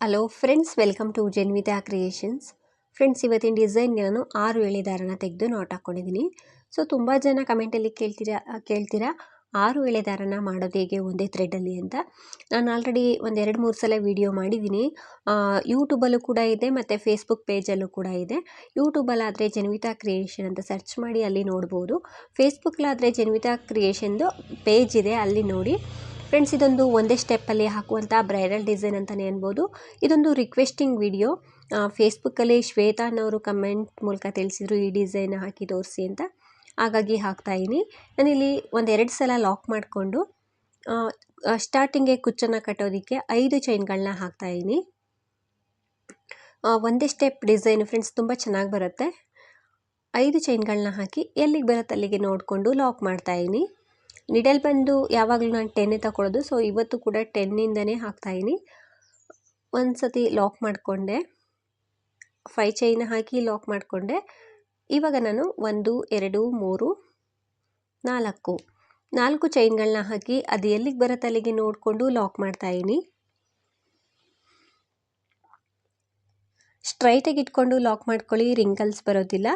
Hello friends welcome to Janvitha creations friends ಇವತ್ತಿನ design ನಾನು ಆರು ಎಳೆ ದಾರನ ತೆಗೆದು ನೋಟ್ ಹಾಕ್ಕೊಂಡಿದ್ದೀನಿ ಸೊ ತುಂಬ ಜನ ಕಮೆಂಟಲ್ಲಿ ಕೇಳ್ತೀರಾ ಕೇಳ್ತೀರಾ? ಆರು ಎಳೆ ದಾರನ ಮಾಡೋದು ಹೇಗೆ ಒಂದೇ ಥ್ರೆಡಲ್ಲಿ ಅಂತ. ನಾನು ಆಲ್ರೆಡಿ ಒಂದು ಎರಡು ಮೂರು ಸಲ ವೀಡಿಯೋ ಮಾಡಿದ್ದೀನಿ. ಯೂಟ್ಯೂಬಲ್ಲೂ ಕೂಡ ಇದೆ, ಮತ್ತು ಫೇಸ್ಬುಕ್ ಪೇಜಲ್ಲೂ ಕೂಡ ಇದೆ. ಯೂಟ್ಯೂಬಲ್ಲಾದರೆ ಜನ್ವಿತಾ ಕ್ರಿಯೇಷನ್ ಅಂತ ಸರ್ಚ್ ಮಾಡಿ ಅಲ್ಲಿ ನೋಡ್ಬೋದು. ಫೇಸ್ಬುಕ್ಲಾದರೆ ಜನ್ವಿತಾ ಕ್ರಿಯೇಷನ್ದು ಪೇಜ್ ಇದೆ, ಅಲ್ಲಿ ನೋಡಿ. ಫ್ರೆಂಡ್ಸ್, ಇದೊಂದು ಒಂದೇ ಸ್ಟೆಪ್ಪಲ್ಲಿ ಹಾಕುವಂಥ ಬ್ರೈಡಲ್ ಡಿಸೈನ್ ಅಂತಲೇ ಅನ್ಬೋದು. ಇದೊಂದು ರಿಕ್ವೆಸ್ಟಿಂಗ್ ವಿಡಿಯೋ ಫೇಸ್ಬುಕ್ಕಲ್ಲಿ ಶ್ವೇತಾ ಅನ್ನೋರು ಕಮೆಂಟ್ ಮೂಲಕ ತಿಳಿಸಿದ್ರು ಈ ಡಿಸೈನ್ ಹಾಕಿ ತೋರಿಸಿ ಅಂತ. ಹಾಗಾಗಿ ಹಾಕ್ತಾಯಿದ್ದೀನಿ ನಾನಿಲ್ಲಿ ಒಂದೆರಡು ಸಲ ಲಾಕ್ ಮಾಡಿಕೊಂಡು ಸ್ಟಾರ್ಟಿಂಗೆ ಕುಚ್ಚನ್ನು ಕಟ್ಟೋದಕ್ಕೆ ಐದು ಚೈನ್ಗಳನ್ನ ಹಾಕ್ತಾಯಿದ್ದೀನಿ ಒಂದೇ ಸ್ಟೆಪ್ ಡಿಸೈನ್ ಫ್ರೆಂಡ್ಸ್ ತುಂಬ ಚೆನ್ನಾಗಿ ಬರುತ್ತೆ. ಐದು ಚೈನ್ಗಳನ್ನ ಹಾಕಿ ಎಲ್ಲಿಗೆ ಬರುತ್ತೆ ಅಲ್ಲಿಗೆ ನೋಡಿಕೊಂಡು ಲಾಕ್ ಮಾಡ್ತಾಯಿದ್ದೀನಿ ನಿಡಲ್ ಬಂದು ಯಾವಾಗಲೂ ನಾನು ಟೆನ್ನೇ ತಗೊಳ್ಳೋದು ಸೊ ಇವತ್ತು ಕೂಡ ಟೆನ್ನಿಂದನೇ ಹಾಕ್ತಾಯಿದ್ದೀನಿ ಒಂದು ಸತಿ ಲಾಕ್ ಮಾಡಿಕೊಂಡೆ. ಫೈ ಚೈನ್ ಹಾಕಿ ಲಾಕ್ ಮಾಡಿಕೊಂಡೆ. ಇವಾಗ ನಾನು ಒಂದು, ಎರಡು, ಮೂರು, ನಾಲ್ಕು. ನಾಲ್ಕು ಚೈನ್ಗಳನ್ನ ಹಾಕಿ ಅದು ಎಲ್ಲಿಗೆ ಬರತ್ತೆ ಅಲ್ಲಿಗೆ ನೋಡಿಕೊಂಡು ಲಾಕ್ ಮಾಡ್ತಾಯಿದ್ದೀನಿ ಸ್ಟ್ರೈಟಾಗಿ ಇಟ್ಕೊಂಡು ಲಾಕ್ ಮಾಡ್ಕೊಳ್ಳಿ. ರಿಂಕಲ್ಸ್ ಬರೋದಿಲ್ಲ.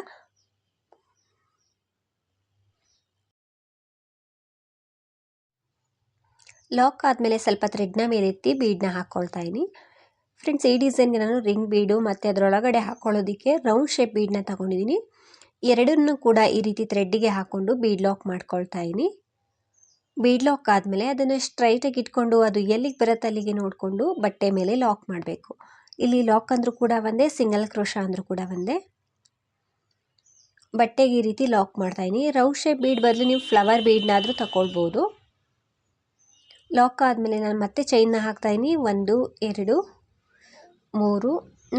ಲಾಕ್ ಆದಮೇಲೆ ಸ್ವಲ್ಪ ಥ್ರೆಡ್ನ ಮೇಲೆತ್ತಿ ಬೀಡನ್ನ ಹಾಕ್ಕೊಳ್ತಾ ಇದ್ದೀನಿ. ಫ್ರೆಂಡ್ಸ್ ಈ ಡಿಸೈನ್ಗೆ ನಾನು ರಿಂಗ್ ಬೀಡು ಮತ್ತು ಅದರೊಳಗಡೆ ಹಾಕ್ಕೊಳ್ಳೋದಕ್ಕೆ ರೌಂಡ್ ಶೇಪ್ ಬೀಡನ್ನ ತಗೊಂಡಿದ್ದೀನಿ. ಎರಡನ್ನು ಕೂಡ ಈ ರೀತಿ ಥ್ರೆಡ್ಡಿಗೆ ಹಾಕ್ಕೊಂಡು ಬೀಡ್ ಲಾಕ್ ಮಾಡ್ಕೊಳ್ತಾ ಇದ್ದೀನಿ. ಬೀಡ್ ಲಾಕ್ ಆದಮೇಲೆ ಅದನ್ನು ಸ್ಟ್ರೈಟಾಗಿ ಇಟ್ಕೊಂಡು ಅದು ಎಲ್ಲಿಗೆ ಬರುತ್ತೆ ಅಲ್ಲಿಗೆ ನೋಡಿಕೊಂಡು ಬಟ್ಟೆ ಮೇಲೆ ಲಾಕ್ ಮಾಡಬೇಕು. ಇಲ್ಲಿ ಲಾಕ್ ಅಂದರೂ ಕೂಡ ಒಂದೇ ಸಿಂಗಲ್ ಕ್ರೋಶ ಅಂದರೂ ಕೂಡ ಒಂದೇ. ಬಟ್ಟೆಗೆ ಈ ರೀತಿ ಲಾಕ್ ಮಾಡ್ತಾಯಿನಿ ರೌಂಡ್ ಶೇಪ್ ಬೀಡ್ ಬದಲು ನೀವು ಫ್ಲವರ್ ಬೀಡ್ನಾದರೂ ತಗೊಳ್ಬೋದು ಲಾಕ್ ಆದಮೇಲೆ ನಾನು ಮತ್ತೆ ಚೈನ್ನ ಹಾಕ್ತಾಯಿದ್ದೀನಿ ಒಂದು, ಎರಡು, ಮೂರು,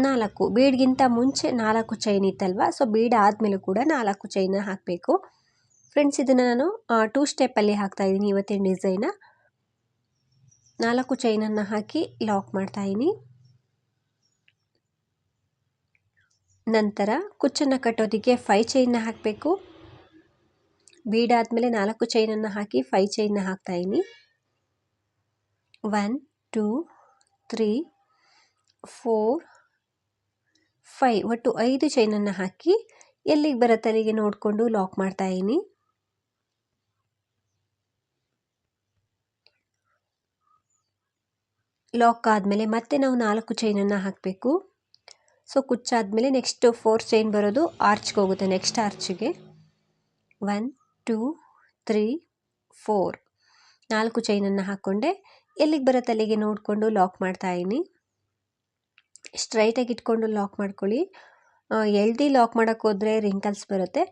ನಾಲ್ಕು. ಬೀಡ್ಗಿಂತ ಮುಂಚೆ ನಾಲ್ಕು ಚೈನ್ ಇತ್ತಲ್ವ? ಸೊ ಬೀಡ್ ಆದಮೇಲೂ ಕೂಡ ನಾಲ್ಕು ಚೈನ ಹಾಕಬೇಕು. ಫ್ರೆಂಡ್ಸ್ ಇದನ್ನು ನಾನು ಟೂ ಸ್ಟೆಪ್ಪಲ್ಲಿ ಹಾಕ್ತಾಯಿದ್ದೀನಿ ಇವತ್ತಿನ ಡಿಸೈನ ನಾಲ್ಕು ಚೈನನ್ನು ಹಾಕಿ ಲಾಕ್ ಮಾಡ್ತಾಯಿದ್ದೀನಿ ನಂತರ ಕುಚ್ಚನ್ನು ಕಟ್ಟೋದಕ್ಕೆ ಫೈ ಚೈನ್ನ ಹಾಕಬೇಕು. ಬೀಡಾದಮೇಲೆ ನಾಲ್ಕು ಚೈನನ್ನು ಹಾಕಿ ಫೈ ಚೈನ್ನ ಹಾಕ್ತಾಯಿದ್ದೀನಿ one, two, three, four five ಒಟ್ಟು ಐದು ಚೈನನ್ನು ಹಾಕಿ ಎಲ್ಲಿಗೆ ಬರುತ್ತೆ ಅಲ್ಲಿಗೆ ನೋಡಿಕೊಂಡು ಲಾಕ್ ಮಾಡ್ತಾಯಿದ್ದೀನಿ ಲಾಕ್ ಆದಮೇಲೆ ಮತ್ತೆ ನಾವು ನಾಲ್ಕು ಚೈನನ್ನು ಹಾಕಬೇಕು. ಸೊ, ಕುಚ್ಚಾದಮೇಲೆ ನೆಕ್ಸ್ಟ್ ಫೋರ್ ಚೈನ್ ಬರೋದು ಆರ್ಚ್ಗೆ ಹೋಗುತ್ತೆ next ಆರ್ಚ್ಗೆ. One, two, three, four. ನಾಲ್ಕು ಚೈನನ್ನು ಹಾಕ್ಕೊಂಡೆ ಎಲ್ಲಿಗೆ ಬರುತ್ತೆ ಅಲ್ಲಿಗೆ ನೋಡಿಕೊಂಡು ಲಾಕ್ ಮಾಡ್ತಾ ಇದ್ದೀನಿ ಸ್ಟ್ರೈಟಾಗಿ ಇಟ್ಕೊಂಡು ಲಾಕ್ ಮಾಡ್ಕೊಳ್ಳಿ. ಎಳ್ದು ಲಾಕ್ ಮಾಡೋಕ್ಕೆ ಹೋದರೆ ರಿಂಕಲ್ಸ್ ಬರುತ್ತೆ.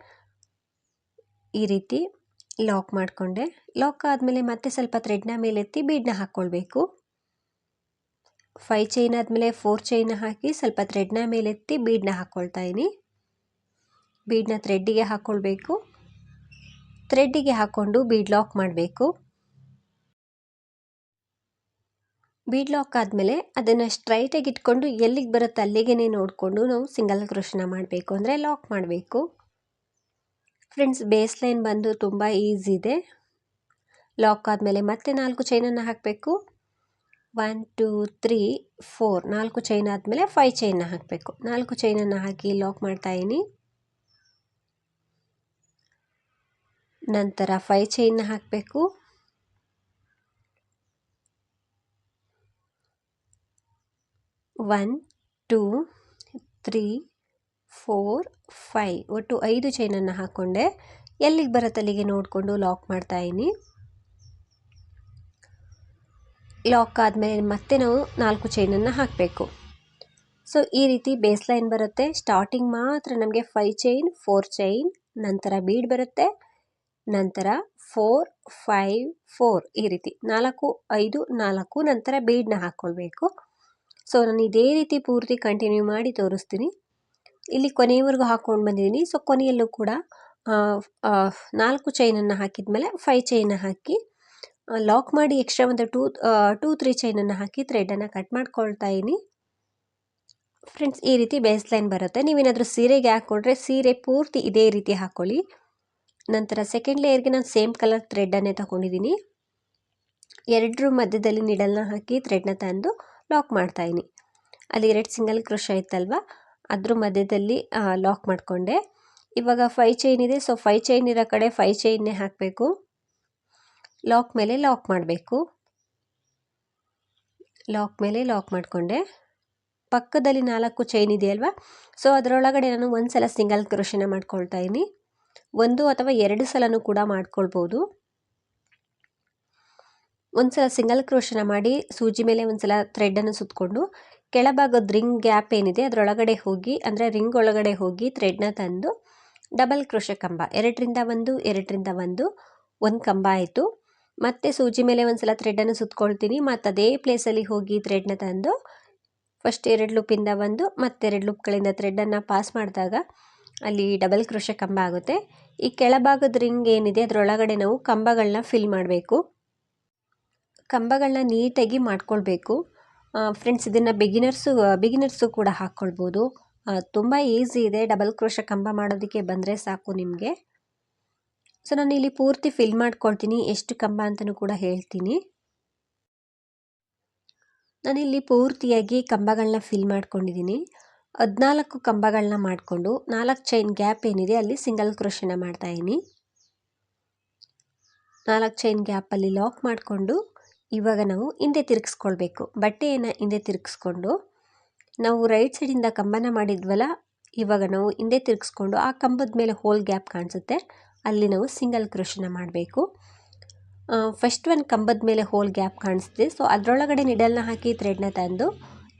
ಈ ರೀತಿ ಲಾಕ್ ಮಾಡಿಕೊಂಡೆ. ಲಾಕ್ ಆದಮೇಲೆ ಮತ್ತೆ ಸ್ವಲ್ಪ ಥ್ರೆಡ್ನ ಮೇಲೆತ್ತಿ ಬೀಡನ್ನ ಹಾಕ್ಕೊಳ್ಬೇಕು. ಫೈ ಚೈನ್ ಆದಮೇಲೆ ಫೋರ್ ಚೈನ್ ಹಾಕಿ ಸ್ವಲ್ಪ ಥ್ರೆಡ್ನ ಮೇಲೆತ್ತಿ ಬೀಡನ್ನ ಹಾಕ್ಕೊಳ್ತಾ ಇದ್ದೀನಿ ಬೀಡನ್ನ ಥ್ರೆಡ್ಡಿಗೆ ಹಾಕ್ಕೊಳ್ಬೇಕು. ಥ್ರೆಡ್ಡಿಗೆ ಹಾಕ್ಕೊಂಡು ಬೀಡ್ ಲಾಕ್ ಮಾಡಬೇಕು. ಬೀಡ್ ಲಾಕ್ ಆದಮೇಲೆ ಅದನ್ನು ಸ್ಟ್ರೈಟಾಗಿ ಇಟ್ಕೊಂಡು ಎಲ್ಲಿಗೆ ಬರುತ್ತೆ ಅಲ್ಲಿಗೆ ನೋಡಿಕೊಂಡು ನಾವು ಸಿಂಗಲ್ ಕ್ರೋಶನ ಮಾಡಬೇಕು. ಅಂದರೆ ಲಾಕ್ ಮಾಡಬೇಕು. ಫ್ರೆಂಡ್ಸ್ ಬೇಸ್ ಲೈನ್ ಬಂದು ತುಂಬ ಈಸಿ ಇದೆ. ಲಾಕ್ ಆದಮೇಲೆ ಮತ್ತೆ ನಾಲ್ಕು ಚೈನನ್ನು ಹಾಕಬೇಕು. ಒನ್ ಟೂ ತ್ರೀ ಫೋರ್ ನಾಲ್ಕು ಚೈನ್ ಆದಮೇಲೆ ಫೈ ಚೈನ್ನ ಹಾಕಬೇಕು. ನಾಲ್ಕು ಚೈನನ್ನು ಹಾಕಿ ಲಾಕ್ ಮಾಡ್ತಾಯಿನಿ ನಂತರ ಫೈ ಚೈನ್ನ ಹಾಕಬೇಕು. One, two, three, four five ಒಟ್ಟು ಐದು ಚೈನನ್ನು ಹಾಕ್ಕೊಂಡೆ ಎಲ್ಲಿಗೆ ಬರತ್ತಲ್ಲಿಗೆ ನೋಡಿಕೊಂಡು ಲಾಕ್ ಮಾಡ್ತಾಯಿದ್ದೀನಿ ಲಾಕ್ ಆದಮೇಲೆ ಮತ್ತೆ ನಾವು ನಾಲ್ಕು ಚೈನನ್ನು ಹಾಕಬೇಕು. ಸೊ, ಈ ರೀತಿ ಬೇಸ್ ಲೈನ್ ಬರುತ್ತೆ. ಸ್ಟಾರ್ಟಿಂಗ್ ಮಾತ್ರ ನಮಗೆ ಫೈ ಚೈನ್, ಫೋರ್ ಚೈನ್, ನಂತರ ಬೀಡ್ ಬರುತ್ತೆ. ನಂತರ ಫೋರ್, ಫೈವ್, ಫೋರ್ ಈ ರೀತಿ ನಾಲ್ಕು, ಐದು, ನಾಲ್ಕು, ನಂತರ ಬೀಡನ್ನ ಹಾಕ್ಕೊಳ್ಬೇಕು. ಸೊ ನಾನು ಇದೇ ರೀತಿ ಪೂರ್ತಿ ಕಂಟಿನ್ಯೂ ಮಾಡಿ ತೋರಿಸ್ತೀನಿ. ಇಲ್ಲಿ ಕೊನೆಯವರೆಗೂ ಹಾಕ್ಕೊಂಡು ಬಂದಿದ್ದೀನಿ. ಸೊ ಕೊನೆಯಲ್ಲೂ ಕೂಡ ನಾಲ್ಕು ಚೈನನ್ನು ಹಾಕಿದ ಮೇಲೆ ಫೈ ಚೈನ ಹಾಕಿ ಲಾಕ್ ಮಾಡಿ ಎಕ್ಸ್ಟ್ರಾ ಒಂದು ಟೂ ಟೂ ತ್ರೀ ಚೈನನ್ನು ಹಾಕಿ ಥ್ರೆಡನ್ನು ಕಟ್ ಮಾಡ್ಕೊಳ್ತಾ ಇದ್ದೀನಿ. ಫ್ರೆಂಡ್ಸ್ ಈ ರೀತಿ ಬೇಸ್ ಲೈನ್ ಬರುತ್ತೆ. ನೀವೇನಾದರೂ ಸೀರೆಗೆ ಹಾಕ್ಕೊಂಡ್ರೆ ಸೀರೆ ಪೂರ್ತಿ ಇದೇ ರೀತಿ ಹಾಕ್ಕೊಳ್ಳಿ ನಂತರ ಸೆಕೆಂಡ್ ಲೇಯರ್ಗೆ ನಾನು ಸೇಮ್ ಕಲರ್ ಥ್ರೆಡನ್ನೇ ತಗೊಂಡಿದ್ದೀನಿ. ಎರಡರ ಮಧ್ಯದಲ್ಲಿ ನಿಡಲ್ನ ಹಾಕಿ ಥ್ರೆಡ್ನ ತಂದು ಲಾಕ್ ಮಾಡ್ತಾಯಿನಿ ಅಲ್ಲಿ ಎರಡು ಸಿಂಗಲ್ ಕ್ರೋಶ ಇತ್ತಲ್ವ ಅದ್ರ ಮಧ್ಯದಲ್ಲಿ ಲಾಕ್ ಮಾಡಿಕೊಂಡೆ. ಇವಾಗ ಫೈ ಚೈನ್ ಇದೆ, ಸೊ ಫೈ ಚೈನ್ ಇರೋ ಕಡೆ ಫೈ ಚೈನ್ನೇ ಹಾಕಬೇಕು. ಲಾಕ್ ಮೇಲೆ ಲಾಕ್ ಮಾಡಬೇಕು. ಲಾಕ್ ಮೇಲೆ ಲಾಕ್ ಮಾಡಿಕೊಂಡೆ. ಪಕ್ಕದಲ್ಲಿ ನಾಲ್ಕು ಚೈನ್ ಇದೆಯಲ್ವ? ಸೊ ಅದರೊಳಗಡೆ ನಾನು ಒಂದು ಸಲ ಸಿಂಗಲ್ ಕ್ರೋಶನ ಮಾಡ್ಕೊಳ್ತಾ ಇದ್ದೀನಿ. ಒಂದು ಅಥವಾ ಎರಡು ಸಲನೂ ಕೂಡ ಮಾಡ್ಕೊಳ್ಬೋದು. ಒಂದು ಸಲ ಸಿಂಗಲ್ ಕ್ರೋಶನ ಮಾಡಿ ಸೂಜಿ ಮೇಲೆ ಒಂದ್ಸಲ ಥ್ರೆಡನ್ನು ಸುತ್ತಕೊಂಡು ಕೆಳಭಾಗದ ರಿಂಗ್ ಗ್ಯಾಪ್ ಏನಿದೆ ಅದರೊಳಗಡೆ ಹೋಗಿ, ಅಂದರೆ ರಿಂಗ್ ಒಳಗಡೆ ಹೋಗಿ ಥ್ರೆಡ್ನ ತಂದು ಡಬಲ್ ಕ್ರೋಶ ಕಂಬ. ಎರಡರಿಂದ ಒಂದು ಎರಡರಿಂದ ಒಂದು ಒಂದು ಕಂಬ ಆಯಿತು. ಮತ್ತೆ ಸೂಜಿ ಮೇಲೆ ಒಂದ್ಸಲ ಥ್ರೆಡನ್ನು ಸುತ್ಕೊಳ್ತೀನಿ. ಮತ್ತು ಅದೇ ಪ್ಲೇಸಲ್ಲಿ ಹೋಗಿ ಥ್ರೆಡ್ನ ತಂದು ಫಸ್ಟ್ ಎರಡು ಲೂಪಿಂದ ಒಂದು ಮತ್ತೆರಡು ಲೂಪ್ಗಳಿಂದ ಥ್ರೆಡನ್ನು ಪಾಸ್ ಮಾಡಿದಾಗ ಅಲ್ಲಿ ಡಬಲ್ ಕ್ರೋಶ ಕಂಬ ಆಗುತ್ತೆ. ಈ ಕೆಳಭಾಗದ ರಿಂಗ್ ಏನಿದೆ ಅದರೊಳಗಡೆ ನಾವು ಕಂಬಗಳನ್ನ ಫಿಲ್ ಮಾಡಬೇಕು. ಕಂಬಗಳನ್ನ ನೀಟಾಗಿ ಮಾಡ್ಕೊಳ್ಬೇಕು. ಫ್ರೆಂಡ್ಸ್ ಇದನ್ನು ಬಿಗಿನರ್ಸು ಬಿಗಿನರ್ಸು ಕೂಡ ಹಾಕ್ಕೊಳ್ಬೋದು ತುಂಬ ಈಸಿ ಇದೆ. ಡಬಲ್ ಕ್ರೋಶ ಕಂಬ ಮಾಡೋದಕ್ಕೆ ಬಂದರೆ ಸಾಕು ನಿಮಗೆ. ಸೊ ನಾನು ಇಲ್ಲಿ ಪೂರ್ತಿ ಫಿಲ್ ಮಾಡ್ಕೊಳ್ತೀನಿ. ಎಷ್ಟು ಕಂಬ ಅಂತಲೂ ಕೂಡ ಹೇಳ್ತೀನಿ. ನಾನಿಲ್ಲಿ ಪೂರ್ತಿಯಾಗಿ ಕಂಬಗಳನ್ನ ಫಿಲ್ ಮಾಡ್ಕೊಂಡಿದ್ದೀನಿ. ಹದಿನಾಲ್ಕು ಕಂಬಗಳನ್ನ ಮಾಡಿಕೊಂಡು, ನಾಲ್ಕು ಚೈನ್ ಗ್ಯಾಪ್ ಏನಿದೆ ಅಲ್ಲಿ ಸಿಂಗಲ್ ಕ್ರೋಶನ ಮಾಡ್ತಾಯಿದ್ದೀನಿ ನಾಲ್ಕು ಚೈನ್ ಗ್ಯಾಪಲ್ಲಿ ಲಾಕ್ ಮಾಡಿಕೊಂಡು ಇವಾಗ ನಾವು ಹಿಂದೆ ತಿರುಗಿಸ್ಕೊಳ್ಬೇಕು. ಬಟ್ಟೆಯನ್ನು ಹಿಂದೆ ತಿರುಗಿಸ್ಕೊಂಡು ನಾವು ರೈಟ್ ಸೈಡಿಂದ ಕಂಬನ ಮಾಡಿದ್ವಲ್ಲ, ಇವಾಗ ನಾವು ಹಿಂದೆ ತಿರುಗಿಸ್ಕೊಂಡು ಆ ಕಂಬದ ಮೇಲೆ ಹೋಲ್ ಗ್ಯಾಪ್ ಕಾಣಿಸುತ್ತೆ. ಅಲ್ಲಿ ನಾವು ಸಿಂಗಲ್ ಕ್ರೋಶನ ಮಾಡಬೇಕು. ಫಸ್ಟ್ ಒಂದು ಕಂಬದ ಮೇಲೆ ಹೋಲ್ ಗ್ಯಾಪ್ ಕಾಣಿಸ್ತಿದೆ. ಸೊ ಅದರೊಳಗಡೆ ನಿಡಲ್ನ ಹಾಕಿ ಥ್ರೆಡ್ನ ತಂದು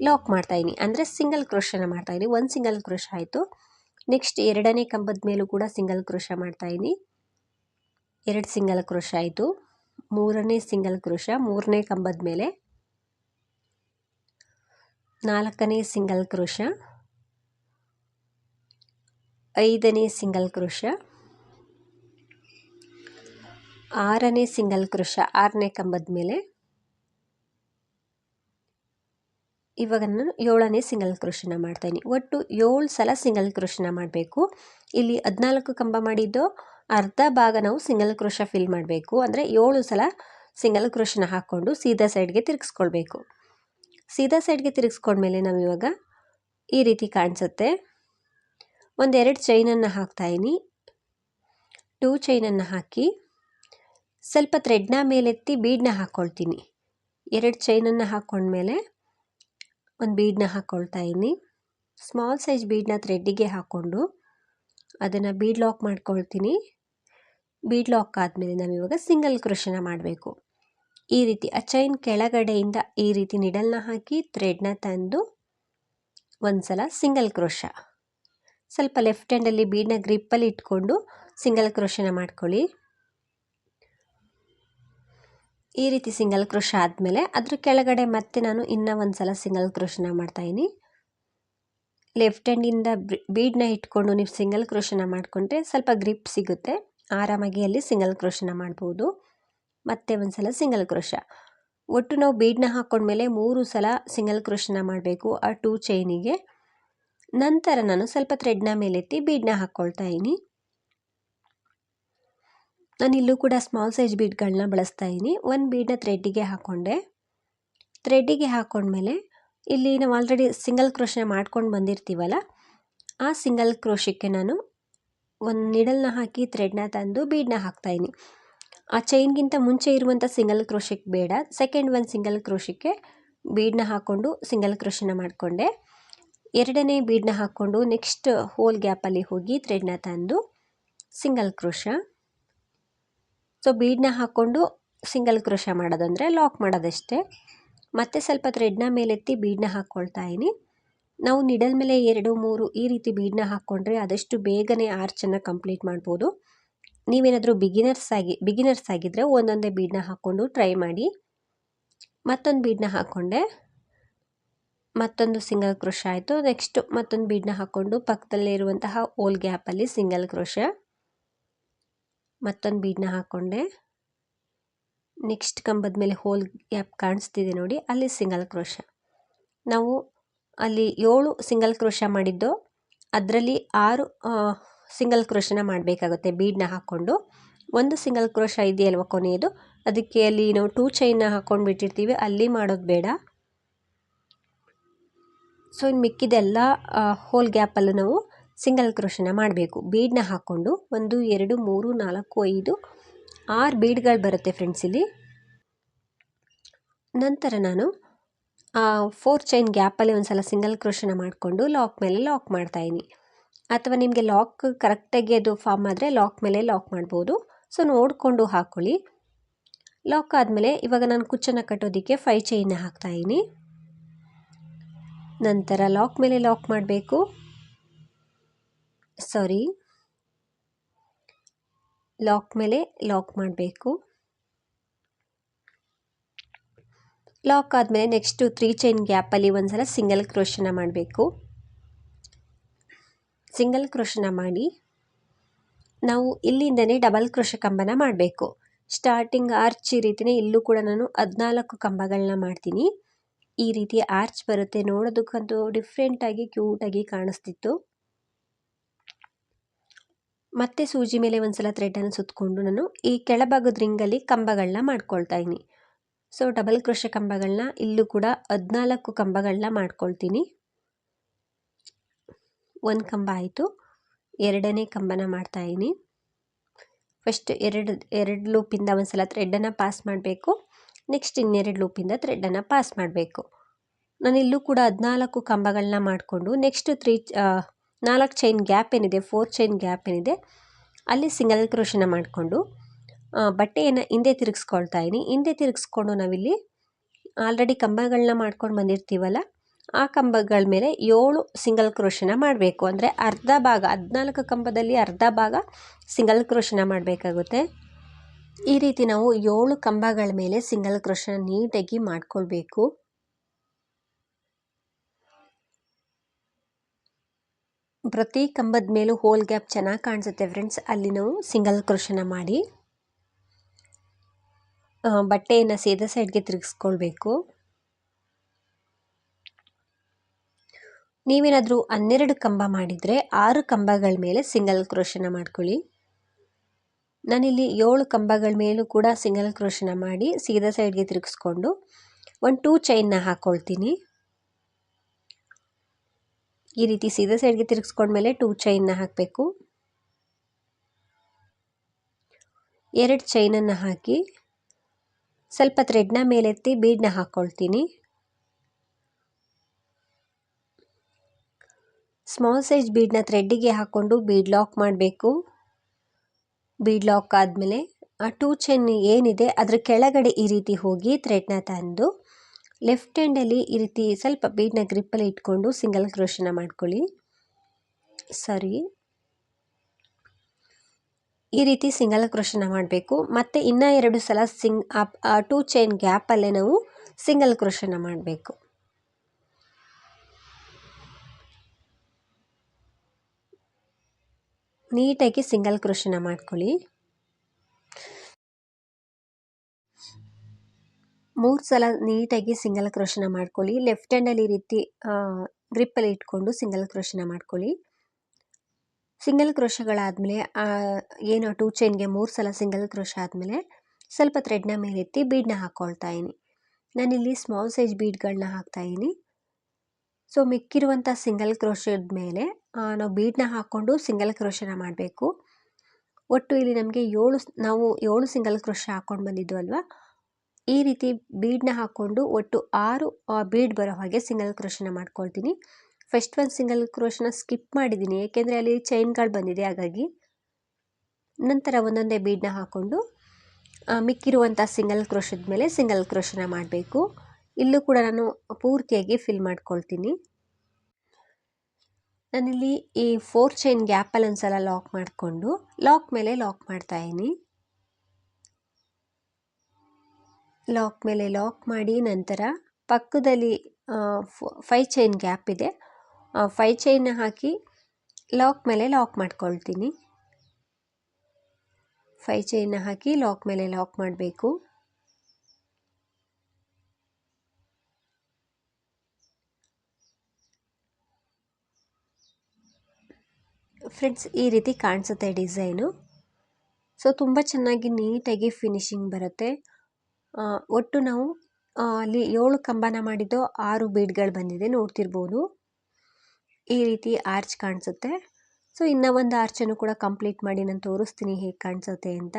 ಲಾಕ್ ಮಾಡ್ತಾಯಿನಿ ಅಂದರೆ ಸಿಂಗಲ್ ಕ್ರೋಶನ ಮಾಡ್ತಾಯಿನಿ ಒಂದು ಸಿಂಗಲ್ ಕ್ರೋಶ ಆಯಿತು. ನೆಕ್ಸ್ಟ್ ಎರಡನೇ ಕಂಬದ ಮೇಲೂ ಕೂಡ ಸಿಂಗಲ್ ಕ್ರೋಶ ಮಾಡ್ತಾಯಿನಿ ಎರಡು ಸಿಂಗಲ್ ಕ್ರೋಶ ಆಯಿತು. ಮೂರನೇ ಸಿಂಗಲ್ ಕ್ರೋಶ ಮೂರನೇ ಕಂಬದ ಮೇಲೆ. ನಾಲ್ಕನೇ ಸಿಂಗಲ್ ಕ್ರೋಶ ಐದನೇ ಸಿಂಗಲ್ ಕ್ರೋಶ ಆರನೇ ಸಿಂಗಲ್ ಕ್ರೋಶ ಆರನೇ ಕಂಬದ ಮೇಲೆ. ಇವಾಗ ನಾನು ಏಳನೇ ಸಿಂಗಲ್ ಕ್ರೋಶನ ಮಾಡ್ತೀನಿ ಒಟ್ಟು ಏಳು ಸಲ ಸಿಂಗಲ್ ಕ್ರೋಶನ ಮಾಡಬೇಕು. ಇಲ್ಲಿ ಹದಿನಾಲ್ಕು ಕಂಬ ಮಾಡಿದ್ದು ಅರ್ಧ ಭಾಗ ನಾವು ಸಿಂಗಲ್ ಕ್ರೋಶ ಫಿಲ್ ಮಾಡಬೇಕು. ಅಂದರೆ ಏಳು ಸಲ ಸಿಂಗಲ್ ಕ್ರೋಶನ ಹಾಕ್ಕೊಂಡು ಸೀದಾ ಸೈಡ್ಗೆ ತಿರುಗಿಸ್ಕೊಳ್ಬೇಕು. ಸೀದಾ ಸೈಡ್ಗೆ ತಿರುಗಿಸ್ಕೊಂಡ್ಮೇಲೆ ನಾವು ಇವಾಗ ಈ ರೀತಿ ಕಾಣಿಸುತ್ತೆ. ಒಂದೆರಡು ಚೈನನ್ನು ಹಾಕ್ತಾಯಿನಿ ಟೂ ಚೈನನ್ನು ಹಾಕಿ ಸ್ವಲ್ಪ ಥ್ರೆಡ್ನ ಮೇಲೆತ್ತಿ ಬೀಡನ್ನ ಹಾಕ್ಕೊಳ್ತೀನಿ ಎರಡು ಚೈನನ್ನು ಹಾಕ್ಕೊಂಡ್ಮೇಲೆ ಒಂದು ಬೀಡನ್ನ ಹಾಕ್ಕೊಳ್ತಾ ಇದ್ದೀನಿ ಸ್ಮಾಲ್ ಸೈಜ್ ಬೀಡನ್ನ ಥ್ರೆಡ್ಡಿಗೆ ಹಾಕ್ಕೊಂಡು ಅದನ್ನು ಬೀಡ್ ಲಾಕ್ ಮಾಡ್ಕೊಳ್ತೀನಿ. ಬೀಡ್ ಲಾಕ್ ಆದಮೇಲೆ ನಾವು ಇವಾಗ ಸಿಂಗಲ್ ಕ್ರೋಶನ ಮಾಡಬೇಕು. ಈ ರೀತಿ ಆ ಚೈನ್ ಕೆಳಗಡೆಯಿಂದ ಈ ರೀತಿ ನಿಡಲ್ನ ಹಾಕಿ ಥ್ರೆಡ್ನ ತಂದು ಒಂದು ಸಲ ಸಿಂಗಲ್ ಕ್ರೋಶ ಸ್ವಲ್ಪ ಲೆಫ್ಟ್ ಹ್ಯಾಂಡಲ್ಲಿ ಬೀಡ್ನ ಗ್ರಿಪ್ಪಲ್ಲಿ ಇಟ್ಕೊಂಡು ಸಿಂಗಲ್ ಕ್ರೋಶನ ಮಾಡ್ಕೊಳ್ಳಿ. ಈ ರೀತಿ ಸಿಂಗಲ್ ಕ್ರೋಶ ಆದಮೇಲೆ ಅದ್ರ ಕೆಳಗಡೆ ಮತ್ತೆ ನಾನು ಇನ್ನೂ ಒಂದು ಸಲ ಸಿಂಗಲ್ ಕ್ರೋಶನ ಮಾಡ್ತಾಯಿನಿ ಲೆಫ್ಟ್ ಹ್ಯಾಂಡಿಂದ ಬೀಡ್ನ ಇಟ್ಕೊಂಡು ನೀವು ಸಿಂಗಲ್ ಕ್ರೋಶನ ಮಾಡಿಕೊಂಡ್ರೆ ಸ್ವಲ್ಪ ಗ್ರಿಪ್ ಸಿಗುತ್ತೆ. ಆರಾಮಾಗಿ ಅಲ್ಲಿ ಸಿಂಗಲ್ ಕ್ರೋಶನ ಮಾಡ್ಬೋದು. ಮತ್ತೆ ಒಂದು ಸಲ ಸಿಂಗಲ್ ಕ್ರೋಶ. ಒಟ್ಟು ನಾವು ಬೀಡ್ನ ಹಾಕ್ಕೊಂಡ್ಮೇಲೆ ಮೂರು ಸಲ ಸಿಂಗಲ್ ಕ್ರೋಶನ ಮಾಡಬೇಕು ಆ ಟೂ ಚೈನಿಗೆ. ನಂತರ ನಾನು ಸ್ವಲ್ಪ ಥ್ರೆಡ್ನ ಮೇಲೆತ್ತಿ ಬೀಡ್ನ ಹಾಕ್ಕೊಳ್ತಾ ಇದ್ದೀನಿ ನಾನು ಇಲ್ಲೂ ಕೂಡ ಸ್ಮಾಲ್ ಸೈಜ್ ಬೀಡ್ಗಳನ್ನ ಬಳಸ್ತಾ ಇದ್ದೀನಿ ಒಂದು ಬೀಡ್ನ ಥ್ರೆಡ್ಡಿಗೆ ಹಾಕ್ಕೊಂಡೆ ಥ್ರೆಡ್ಡಿಗೆ ಹಾಕ್ಕೊಂಡ್ಮೇಲೆ ಇಲ್ಲಿ ನಾವು ಆಲ್ರೆಡಿ ಸಿಂಗಲ್ ಕ್ರೋಶನ ಮಾಡ್ಕೊಂಡು ಬಂದಿರ್ತೀವಲ್ಲ, ಆ ಸಿಂಗಲ್ ಕ್ರೋಶಕ್ಕೆ ನಾನು ಒಂದು ನಿಡಲ್ನ ಹಾಕಿ ಥ್ರೆಡ್ನ ತಂದು ಬೀಡನ್ನ ಹಾಕ್ತಾಯಿದ್ದೀನಿ ಆ ಚೈನ್ಗಿಂತ ಮುಂಚೆ ಇರುವಂಥ ಸಿಂಗಲ್ ಕ್ರೋಶಕ್ಕೆ ಬೇಡ ಸೆಕೆಂಡ್ ಒಂದು ಸಿಂಗಲ್ ಕ್ರೋಶಕ್ಕೆ ಬೀಡನ್ನ ಹಾಕ್ಕೊಂಡು ಸಿಂಗಲ್ ಕ್ರೋಶನ ಮಾಡಿಕೊಂಡೆ. ಎರಡನೇ ಬೀಡನ್ನ ಹಾಕ್ಕೊಂಡು ನೆಕ್ಸ್ಟ್ ಹೋಲ್ ಗ್ಯಾಪಲ್ಲಿ ಹೋಗಿ ಥ್ರೆಡ್ನ ತಂದು ಸಿಂಗಲ್ ಕ್ರೋಶ ಸೊ ಬೀಡ್ನ ಹಾಕ್ಕೊಂಡು ಸಿಂಗಲ್ ಕ್ರೋಶ ಮಾಡೋದಂದರೆ ಲಾಕ್ ಮಾಡೋದಷ್ಟೇ. ಮತ್ತೆ ಸ್ವಲ್ಪ ಥ್ರೆಡ್ನ ಮೇಲೆತ್ತಿ ಬೀಡನ್ನ ಹಾಕ್ಕೊಳ್ತಾ ಇದ್ದೀನಿ ನಾವು ನಿಡಲ್ ಮೇಲೆ ಎರಡು, ಮೂರು ಈ ರೀತಿ ಬೀಡನ್ನ ಹಾಕ್ಕೊಂಡ್ರೆ ಆದಷ್ಟು ಬೇಗನೆ ಆರ್ಚನ್ನು ಕಂಪ್ಲೀಟ್ ಮಾಡ್ಬೋದು. ನೀವೇನಾದರೂ ಬಿಗಿನರ್ಸ್ ಆಗಿ ಬಿಗಿನರ್ಸ್ ಆಗಿದ್ದರೆ ಒಂದೊಂದೇ ಬೀಡನ್ನ ಹಾಕ್ಕೊಂಡು ಟ್ರೈ ಮಾಡಿ. ಮತ್ತೊಂದು ಬೀಡನ್ನ ಹಾಕ್ಕೊಂಡೆ ಮತ್ತೊಂದು ಸಿಂಗಲ್ ಕ್ರೋಶ ಆಯಿತು. ನೆಕ್ಸ್ಟ್ ಮತ್ತೊಂದು ಬೀಡನ್ನ ಹಾಕ್ಕೊಂಡು ಪಕ್ಕದಲ್ಲೇ ಇರುವಂತಹ ಓಲ್ ಗ್ಯಾಪಲ್ಲಿ ಸಿಂಗಲ್ ಕ್ರೋಶ ಮತ್ತೊಂದು ಬೀಡನ್ನ ಹಾಕ್ಕೊಂಡೆ ನೆಕ್ಸ್ಟ್ ಕಂಬದ ಮೇಲೆ ಹೋಲ್ ಗ್ಯಾಪ್ ಕಾಣಿಸ್ತಿದೆ ನೋಡಿ, ಅಲ್ಲಿ ಸಿಂಗಲ್ ಕ್ರೋಶ. ನಾವು ಅಲ್ಲಿ ಏಳು ಸಿಂಗಲ್ ಕ್ರೋಶ ಮಾಡಿದ್ದು, ಅದರಲ್ಲಿ ಆರು ಸಿಂಗಲ್ ಕ್ರೋಶನ ಮಾಡಬೇಕಾಗುತ್ತೆ ಬೀಡನ್ನ ಹಾಕ್ಕೊಂಡು. ಒಂದು ಸಿಂಗಲ್ ಕ್ರೋಶ ಇದೆಯಲ್ವ ಕೊನೆಯದು, ಅದಕ್ಕೆ ಅಲ್ಲಿ ನಾವು ಟೂ ಚೈನ್ನ ಹಾಕ್ಕೊಂಡು ಬಿಟ್ಟಿರ್ತೀವಿ, ಅಲ್ಲಿ ಮಾಡೋದು ಬೇಡ. ಸೊ ಇನ್ನು ಮಿಕ್ಕಿದೆಲ್ಲ ಹೋಲ್ ಗ್ಯಾಪಲ್ಲೂ ನಾವು ಸಿಂಗಲ್ ಕ್ರೋಶನ ಮಾಡಬೇಕು. ಬೀಡನ್ನ ಹಾಕ್ಕೊಂಡು ಒಂದು, ಎರಡು, ಮೂರು, ನಾಲ್ಕು, ಐದು ಆರು ಬೀಡ್ಗಳು ಬರುತ್ತೆ ಫ್ರೆಂಡ್ಸ್ ಇಲ್ಲಿ. ನಂತರ ನಾನು ಫೋರ್ ಚೈನ್ ಗ್ಯಾಪಲ್ಲಿ ಒಂದು ಸಲ ಸಿಂಗಲ್ ಕ್ರೋಶನ ಮಾಡಿಕೊಂಡು ಲಾಕ್ ಮೇಲೆ ಲಾಕ್ ಮಾಡ್ತಾಯಿದ್ದೀನಿ ಅಥವಾ ನಿಮಗೆ ಲಾಕ್ ಕರೆಕ್ಟಾಗಿ ಅದು ಫಾರ್ಮ್ ಆದರೆ ಲಾಕ್ ಮೇಲೆ ಲಾಕ್ ಮಾಡ್ಬೋದು. ಸೊ ನೋಡಿಕೊಂಡು ಹಾಕ್ಕೊಳ್ಳಿ ಲಾಕ್ ಆದಮೇಲೆ ಇವಾಗ ನಾನು ಕುಚ್ಚನ್ನು ಕಟ್ಟೋದಕ್ಕೆ ಫೈ ಚೈನ್ನ ಹಾಕ್ತಾಯಿದ್ದೀನಿ ನಂತರ ಲಾಕ್ ಮೇಲೆ ಲಾಕ್ ಮಾಡಬೇಕು. ಸಾರಿ ಲಾಕ್ ಮೇಲೆ ಲಾಕ್ ಮಾಡಬೇಕು. ಲಾಕ್ ಆದಮೇಲೆ ನೆಕ್ಸ್ಟು ತ್ರೀ ಚೈನ್ ಗ್ಯಾಪಲ್ಲಿ ಒಂದು ಸಲ ಸಿಂಗಲ್ ಕ್ರೋಶನ ಮಾಡಬೇಕು. ಸಿಂಗಲ್ ಕ್ರೋಶನ ಮಾಡಿ ನಾವು ಇಲ್ಲಿಂದನೇ ಡಬಲ್ ಕ್ರೋಶ ಕಂಬನ ಮಾಡಬೇಕು. ಸ್ಟಾರ್ಟಿಂಗ್ ಆರ್ಚ್ ಈ ರೀತಿಯೇ ಇಲ್ಲೂ ಕೂಡ ನಾನು ಹದಿನಾಲ್ಕು ಕಂಬಗಳನ್ನ ಮಾಡ್ತೀನಿ. ಈ ರೀತಿ ಆರ್ಚ್ ಬರುತ್ತೆ. ನೋಡೋದಕ್ಕಂತೂ ಡಿಫ್ರೆಂಟಾಗಿ ಕ್ಯೂಟಾಗಿ ಕಾಣಿಸ್ತಿತ್ತು. ಮತ್ತೆ ಸೂಜಿ ಮೇಲೆ ಒಂದು ಸಲ ಥ್ರೆಡನ್ನು ಸುತ್ತಕೊಂಡು ನಾನು ಈ ಕೆಳಭಾಗದ ರಿಂಗಲ್ಲಿ ಕಂಬಗಳನ್ನ ಮಾಡ್ಕೊಳ್ತಾ ಇದ್ದೀನಿ. ಸೊ ಡಬಲ್ ಕ್ರೋಶ ಕಂಬಗಳನ್ನ ಇಲ್ಲೂ ಕೂಡ ಹದಿನಾಲ್ಕು ಕಂಬಗಳನ್ನ ಮಾಡ್ಕೊಳ್ತೀನಿ. ಒಂದು ಕಂಬ ಆಯಿತು. ಎರಡನೇ ಕಂಬನ ಮಾಡ್ತಾಯಿದ್ದೀನಿ ಫಸ್ಟ್ ಎರಡು ಎರಡು ಲೂಪಿಂದ ಒಂದು ಸಲ ಥ್ರೆಡನ್ನು ಪಾಸ್ ಮಾಡಬೇಕು. ನೆಕ್ಸ್ಟ್ ಇನ್ನೆರಡು ಲೂಪಿಂದ ಥ್ರೆಡನ್ನು ಪಾಸ್ ಮಾಡಬೇಕು. ನಾನು ಇಲ್ಲೂ ಕೂಡ ಹದಿನಾಲ್ಕು ಕಂಬಗಳನ್ನ ಮಾಡಿಕೊಂಡು ನೆಕ್ಸ್ಟ್ ತ್ರೀ ನಾಲ್ಕು ಚೈನ್ ಗ್ಯಾಪ್ ಏನಿದೆ ಫೋರ್ ಚೈನ್ ಗ್ಯಾಪ್ ಏನಿದೆ, ಅಲ್ಲಿ ಸಿಂಗಲ್ ಕ್ರೋಷನ ಮಾಡಿಕೊಂಡು ಬಟ್ಟೆಯನ್ನು ಹಿಂದೆ ತಿರುಗಿಸ್ಕೊಳ್ತಾ ಇದ್ದೀನಿ. ಹಿಂದೆ ತಿರುಗಿಸ್ಕೊಂಡು ನಾವಿಲ್ಲಿ ಆಲ್ರೆಡಿ ಕಂಬಗಳನ್ನ ಮಾಡ್ಕೊಂಡು ಬಂದಿರ್ತೀವಲ್ಲ, ಆ ಕಂಬಗಳ ಮೇಲೆ ಏಳು ಸಿಂಗಲ್ ಕ್ರೋಷನ ಮಾಡಬೇಕು. ಅಂದರೆ ಅರ್ಧ ಭಾಗ, ಹದಿನಾಲ್ಕು ಕಂಬದಲ್ಲಿ ಅರ್ಧ ಭಾಗ ಸಿಂಗಲ್ ಕ್ರೋಷನ ಮಾಡಬೇಕಾಗುತ್ತೆ. ಈ ರೀತಿ ನಾವು ಏಳು ಕಂಬಗಳ ಮೇಲೆ ಸಿಂಗಲ್ ಕ್ರೋಷನ ನೀಟಾಗಿ ಮಾಡ್ಕೊಳ್ಬೇಕು. ಪ್ರತಿ ಕಂಬದ ಮೇಲೂ ಹೋಲ್ ಗ್ಯಾಪ್ ಚೆನ್ನಾಗಿ ಕಾಣಿಸುತ್ತೆ ಫ್ರೆಂಡ್ಸ್ ಅಲ್ಲಿ ನಾವು ಸಿಂಗಲ್ ಕ್ರೋಶನ ಮಾಡಿ ಬಟ್ಟೆಯನ್ನು ಸೀದಾ ಸೈಡ್ಗೆ ತಿರುಗಿಸ್ಕೊಳ್ಬೇಕು. ನೀವೇನಾದರೂ ಹನ್ನೆರಡು ಕಂಬ ಮಾಡಿದರೆ ಆರು ಕಂಬಗಳ ಮೇಲೆ ಸಿಂಗಲ್ ಕ್ರೋಶನ ಮಾಡ್ಕೊಳ್ಳಿ. ನಾನಿಲ್ಲಿ ಏಳು ಕಂಬಗಳ ಮೇಲೂ ಕೂಡ ಸಿಂಗಲ್ ಕ್ರೋಶನ ಮಾಡಿ ಸೀದಾ ಸೈಡ್ಗೆ ತಿರುಗಿಸ್ಕೊಂಡು, ಒಂದು ಟೂ ಚೈನ್ನ ಹಾಕ್ಕೊಳ್ತೀನಿ ಈ ರೀತಿ ಸೀದಾ ಸೈಡ್ಗೆ ತಿರುಗಿಸ್ಕೊಂಡ್ಮೇಲೆ ಟೂ ಚೈನ್ನ ಹಾಕಬೇಕು. ಎರಡು ಚೈನನ್ನು ಹಾಕಿ ಸ್ವಲ್ಪ ಥ್ರೆಡ್ನ ಮೇಲೆತ್ತಿ ಬೀಡನ್ನ ಹಾಕ್ಕೊಳ್ತೀನಿ ಸ್ಮಾಲ್ ಸೈಜ್ ಬೀಡನ್ನ ಥ್ರೆಡ್ಡಿಗೆ ಹಾಕ್ಕೊಂಡು ಬೀಡ್ ಲಾಕ್ ಮಾಡಬೇಕು. ಬೀಡ್ ಲಾಕ್ ಆದಮೇಲೆ ಆ ಟೂ ಚೈನ್ ಏನಿದೆ ಅದರ ಕೆಳಗಡೆ ಈ ರೀತಿ ಹೋಗಿ ಥ್ರೆಡ್ನ ತಂದು ಲೆಫ್ಟ್ ಹ್ಯಾಂಡಲ್ಲಿ ಈ ರೀತಿ ಸ್ವಲ್ಪ ಬೀಡನ್ನ ಗ್ರಿಪ್ಪಲ್ಲಿ ಇಟ್ಕೊಂಡು ಸಿಂಗಲ್ ಕ್ರೋಶನ ಮಾಡ್ಕೊಳ್ಳಿ. ಸಾರಿ. ಈ ರೀತಿ ಸಿಂಗಲ್ ಕ್ರೋಶನ ಮಾಡಬೇಕು. ಮತ್ತು ಇನ್ನೂ ಎರಡು ಸಲ ಸಿಂಗ್ ಟೂ ಚೈನ್ ಗ್ಯಾಪಲ್ಲೇ ನಾವು ಸಿಂಗಲ್ ಕ್ರೋಶನ ಮಾಡಬೇಕು. ನೀಟಾಗಿ ಸಿಂಗಲ್ ಕ್ರೋಶನ ಮಾಡ್ಕೊಳ್ಳಿ. ಮೂರು ಸಲ ನೀಟಾಗಿ ಸಿಂಗಲ್ ಕ್ರೋಶನ ಮಾಡ್ಕೊಳ್ಳಿ. ಲೆಫ್ಟ್ ಹ್ಯಾಂಡಲ್ಲಿ ಈ ರೀತಿ ಗ್ರಿಪ್ಪಲ್ಲಿ ಇಟ್ಕೊಂಡು ಸಿಂಗಲ್ ಕ್ರೋಶನ ಮಾಡ್ಕೊಳ್ಳಿ. ಸಿಂಗಲ್ ಕ್ರೋಶಗಳಾದಮೇಲೆ ಏನು ಟೂ ಚೈನ್ಗೆ ಮೂರು ಸಲ ಸಿಂಗಲ್ ಕ್ರೋಶ ಆದಮೇಲೆ ಸ್ವಲ್ಪ ಥ್ರೆಡ್ನ ಮೇಲೆತ್ತಿ ಬೀಡನ್ನ ಹಾಕ್ಕೊಳ್ತಾ ಇದ್ದೀನಿ ನಾನಿಲ್ಲಿ ಸ್ಮಾಲ್ ಸೈಜ್ ಬೀಡ್ಗಳನ್ನ ಹಾಕ್ತಾಯಿದ್ದೀನಿ ಸೊ, ಮಿಕ್ಕಿರುವಂಥ ಸಿಂಗಲ್ ಕ್ರೋಶದ ಮೇಲೆ ನಾವು ಬೀಡನ್ನ ಹಾಕ್ಕೊಂಡು ಸಿಂಗಲ್ ಕ್ರೋಶನ ಮಾಡಬೇಕು. ಒಟ್ಟು ಇಲ್ಲಿ ನಮಗೆ ಏಳು ನಾವು ಏಳು ಸಿಂಗಲ್ ಕ್ರೋಶ ಹಾಕ್ಕೊಂಡು ಬಂದಿದ್ದು ಅಲ್ವಾ? ಈ ರೀತಿ ಬೀಡನ್ನ ಹಾಕ್ಕೊಂಡು ಒಟ್ಟು ಆರು ಬೀಡ್ ಬರೋ ಹಾಗೆ ಸಿಂಗಲ್ ಕ್ರೋಶನ ಮಾಡ್ಕೊಳ್ತೀನಿ. ಫಸ್ಟ್ ಒಂದು ಸಿಂಗಲ್ ಕ್ರೋಶನ ಸ್ಕಿಪ್ ಮಾಡಿದ್ದೀನಿ, ಏಕೆಂದರೆ ಅಲ್ಲಿ ಚೈನ್ಗಳು ಬಂದಿದೆ, ಹಾಗಾಗಿ. ನಂತರ ಒಂದೊಂದೇ ಬೀಡನ್ನ ಹಾಕ್ಕೊಂಡು ಮಿಕ್ಕಿರುವಂಥ ಸಿಂಗಲ್ ಕ್ರೋಶದ ಮೇಲೆ ಸಿಂಗಲ್ ಕ್ರೋಶನ ಮಾಡಬೇಕು. ಇಲ್ಲೂ ಕೂಡ ನಾನು ಪೂರ್ತಿಯಾಗಿ ಫಿಲ್ ಮಾಡ್ಕೊಳ್ತೀನಿ. ನಾನಿಲ್ಲಿ ಈ ಫೋರ್ ಚೈನ್ ಗ್ಯಾಪಲ್ಲಿ ಒಂದು ಸಲ ಲಾಕ್ ಮಾಡಿಕೊಂಡು, ಲಾಕ್ ಮೇಲೆ ಲಾಕ್ ಮಾಡ್ತಾಯಿದ್ದೀನಿ ಲಾಕ್ ಮೇಲೆ ಲಾಕ್ ಮಾಡಿ ನಂತರ ಪಕ್ಕದಲ್ಲಿ ಫೈ ಚೈನ್ ಗ್ಯಾಪ್ ಇದೆ. ಫೈ ಚೈನ್ ಹಾಕಿ ಲಾಕ್ ಮೇಲೆ ಲಾಕ್ ಮಾಡ್ಕೊಳ್ತೀನಿ. ಫೈ ಚೈನ್ ಹಾಕಿ ಲಾಕ್ ಮೇಲೆ ಲಾಕ್ ಮಾಡಬೇಕು. ಫ್ರೆಂಡ್ಸ್, ಈ ರೀತಿ ಕಾಣಿಸುತ್ತೆ ಡಿಸೈನು. ಸೊ, ತುಂಬ ಚೆನ್ನಾಗಿ ನೀಟಾಗಿ ಫಿನಿಶಿಂಗ್ ಬರುತ್ತೆ. ಒಟ್ಟು ನಾವು ಅಲ್ಲಿ ಏಳು ಕಂಬನ ಮಾಡಿದ್ದು ಆರು ಬೀಡ್ಗಳು ಬಂದಿದೆ, ನೋಡ್ತಿರ್ಬೋದು. ಈ ರೀತಿ ಆರ್ಚ್ ಕಾಣಿಸುತ್ತೆ. ಸೊ, ಇನ್ನೂ ಒಂದು ಆರ್ಚನ್ನು ಕೂಡ ಕಂಪ್ಲೀಟ್ ಮಾಡಿ ನಾನು ತೋರಿಸ್ತೀನಿ ಹೇಗೆ ಕಾಣಿಸುತ್ತೆ ಅಂತ.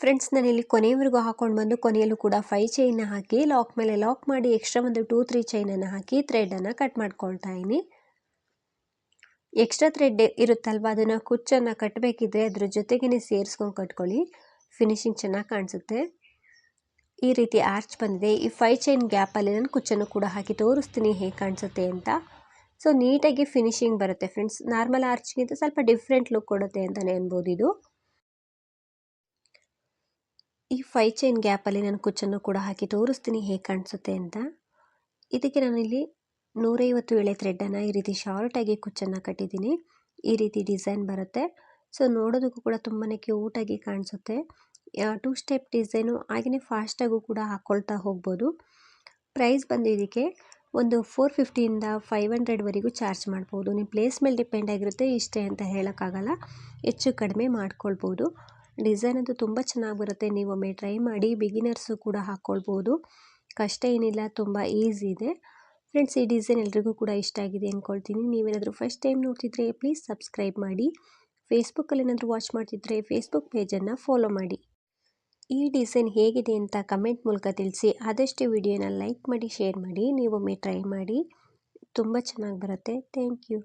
ಫ್ರೆಂಡ್ಸ್ ನಾನಿಲ್ಲಿ ಕೊನೆಯವರೆಗೂ ಹಾಕೊಂಡು ಬಂದು ಕೊನೆಯಲ್ಲೂ ಕೂಡ ಫೈ ಚೈನ್ನ ಹಾಕಿ ಲಾಕ್ ಮೇಲೆ ಲಾಕ್ ಮಾಡಿ ಎಕ್ಸ್ಟ್ರಾ ಒಂದು ಟೂ ತ್ರೀ ಚೈನನ್ನು ಹಾಕಿ ಥ್ರೆಡನ್ನು ಕಟ್ ಮಾಡ್ಕೊಳ್ತಾ ಇದ್ದೀನಿ. ಎಕ್ಸ್ಟ್ರಾ ಥ್ರೆಡ್ ಇರುತ್ತಲ್ವ, ಅದನ್ನು ಕುಚ್ಚನ್ನು ಕಟ್ಟಬೇಕಿದ್ರೆ ಅದ್ರ ಜೊತೆಗೇ ಸೇರಿಸ್ಕೊಂಡು ಕಟ್ಕೊಳ್ಳಿ. ಫಿನಿಶಿಂಗ್ ಚೆನ್ನಾಗಿ ಕಾಣಿಸುತ್ತೆ. ಈ ರೀತಿ ಆರ್ಚ್ ಬಂದಿದೆ. ಈ ಫೈ ಚೈನ್ ಗ್ಯಾಪಲ್ಲಿ ನಾನು ಕುಚ್ಚನ್ನು ಕೂಡ ಹಾಕಿ ತೋರಿಸ್ತೀನಿ ಹೇಗೆ ಕಾಣಿಸುತ್ತೆ ಅಂತ. ಸೊ ನೀಟಾಗಿ ಫಿನಿಶಿಂಗ್ ಬರುತ್ತೆ ಫ್ರೆಂಡ್ಸ್ ನಾರ್ಮಲ್ ಆರ್ಚ್ಗಿಂತ ಸ್ವಲ್ಪ ಡಿಫ್ರೆಂಟ್ ಲುಕ್ ಕೊಡುತ್ತೆ ಅಂತಲೇ ಅನ್ಬೋದು ಇದು. ಈ ಫೈ ಚೈನ್ ಗ್ಯಾಪಲ್ಲಿ ನಾನು ಕುಚ್ಚನ್ನು ಕೂಡ ಹಾಕಿ ತೋರಿಸ್ತೀನಿ ಹೇಗೆ ಕಾಣಿಸುತ್ತೆ ಅಂತ. ಇದಕ್ಕೆ ನಾನಿಲ್ಲಿ ನೂರೈವತ್ತು ಎಳೆ ಥ್ರೆಡ್ಡನ್ನು ಈ ರೀತಿ ಶಾರ್ಟಾಗಿ ಕುಚ್ಚನ್ನು ಕಟ್ಟಿದ್ದೀನಿ. ಈ ರೀತಿ ಡಿಸೈನ್ ಬರುತ್ತೆ. ಸೊ ನೋಡೋದಕ್ಕೂ ಕೂಡ ತುಂಬಾ ಕ್ಯೂಟಾಗಿ ಕಾಣಿಸುತ್ತೆ. ಟೂ ಸ್ಟೆಪ್ ಡಿಸೈನು ಹಾಗೆಯೇ ಫಾಸ್ಟಾಗೂ ಕೂಡ ಹಾಕ್ಕೊಳ್ತಾ ಹೋಗ್ಬೋದು. ಪ್ರೈಸ್ ಬಂದು ಇದಕ್ಕೆ ಒಂದು ಫೋರ್ ಫಿಫ್ಟಿಯಿಂದ ಫೈವ್ ಹಂಡ್ರೆಡ್ವರೆಗೂ ಚಾರ್ಜ್ ಮಾಡ್ಬೋದು. ನಿಮ್ಮ ಪ್ಲೇಸ್ ಮೇಲೆ ಡಿಪೆಂಡ್ ಆಗಿರುತ್ತೆ ಇಷ್ಟೇ ಅಂತ ಹೇಳೋಕ್ಕಾಗಲ್ಲ. ಹೆಚ್ಚು ಕಡಿಮೆ ಮಾಡ್ಕೊಳ್ಬೋದು. ಡಿಸೈನ್ ಅಂತೂ ತುಂಬ ಚೆನ್ನಾಗಿ ಬರುತ್ತೆ. ನೀವೊಮ್ಮೆ ಟ್ರೈ ಮಾಡಿ ಬಿಗಿನರ್ಸು ಕೂಡ ಹಾಕ್ಕೊಳ್ಬೋದು ಕಷ್ಟ ಏನಿಲ್ಲ, ತುಂಬ ಈಸಿ ಇದೆ. ಫ್ರೆಂಡ್ಸ್ ಈ ಡಿಸೈನ್ ಎಲ್ರಿಗೂ ಕೂಡ ಇಷ್ಟ ಆಗಿದೆ ಅಂದ್ಕೊಳ್ತೀನಿ ನೀವೇನಾದರೂ ಫಸ್ಟ್ ಟೈಮ್ ನೋಡ್ತಿದ್ರೆ ಪ್ಲೀಸ್ ಸಬ್ಸ್ಕ್ರೈಬ್ ಮಾಡಿ. ಫೇಸ್ಬುಕ್ಕಲ್ಲಿ ಏನಾದರೂ ವಾಚ್ ಮಾಡ್ತಿದ್ರೆ ಫೇಸ್ಬುಕ್ ಪೇಜನ್ನು ಫಾಲೋ ಮಾಡಿ. ಈ ಡಿಸೈನ್ ಹೇಗಿದೆ ಅಂತ ಕಮೆಂಟ್ ಮೂಲಕ ತಿಳಿಸಿ. ಆದಷ್ಟು ವಿಡಿಯೋನ ಲೈಕ್ ಮಾಡಿ ಶೇರ್ ಮಾಡಿ ನೀವೊಮ್ಮೆ ಟ್ರೈ ಮಾಡಿ. ತುಂಬ ಚೆನ್ನಾಗಿ ಬರುತ್ತೆ. Thank you